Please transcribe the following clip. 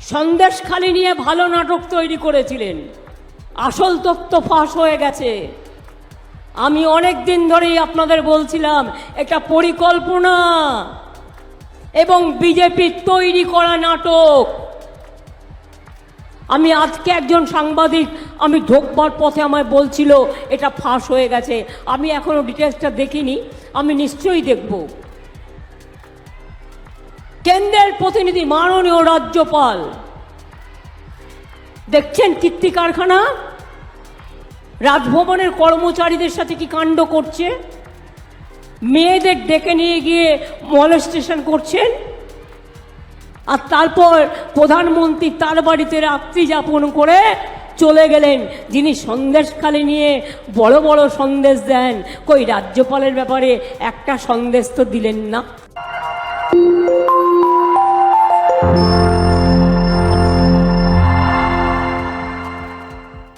সন্দেশখালি নিয়ে ভালো নাটক তৈরি করেছিলেন। আসল তথ্য ফাঁস হয়ে গেছে। আমি অনেক দিন ধরেই আপনাদের বলছিলাম, এটা পরিকল্পনা এবং বিজেপির তৈরি করা নাটক। আমি আজকে একজন সাংবাদিক, আমি ঢোকবার পথে আমায় বলছিল, এটা ফাঁস হয়ে গেছে। আমি এখনও ডিটেলসটা দেখিনি, আমি নিশ্চয়ই দেখব। কেন্দ্রের প্রতিনিধি মাননীয় রাজ্যপাল। দেখছেন কীর্তি কারখানা? রাজভবনের কর্মচারীদের সাথে কি কাণ্ড করছে? মেয়েদের ডেকে নিয়ে গিয়ে মলেস্টেশন করছেন? আর তারপর প্রধানমন্ত্রী তার বাড়িতে রাত্রি যাপন করে চলে গেলেন। যিনি সন্দেশখালি নিয়ে বড় বড় সন্দেশ দেন। কই, রাজ্যপালের ব্যাপারে একটা সন্দেশ তো দিলেন না।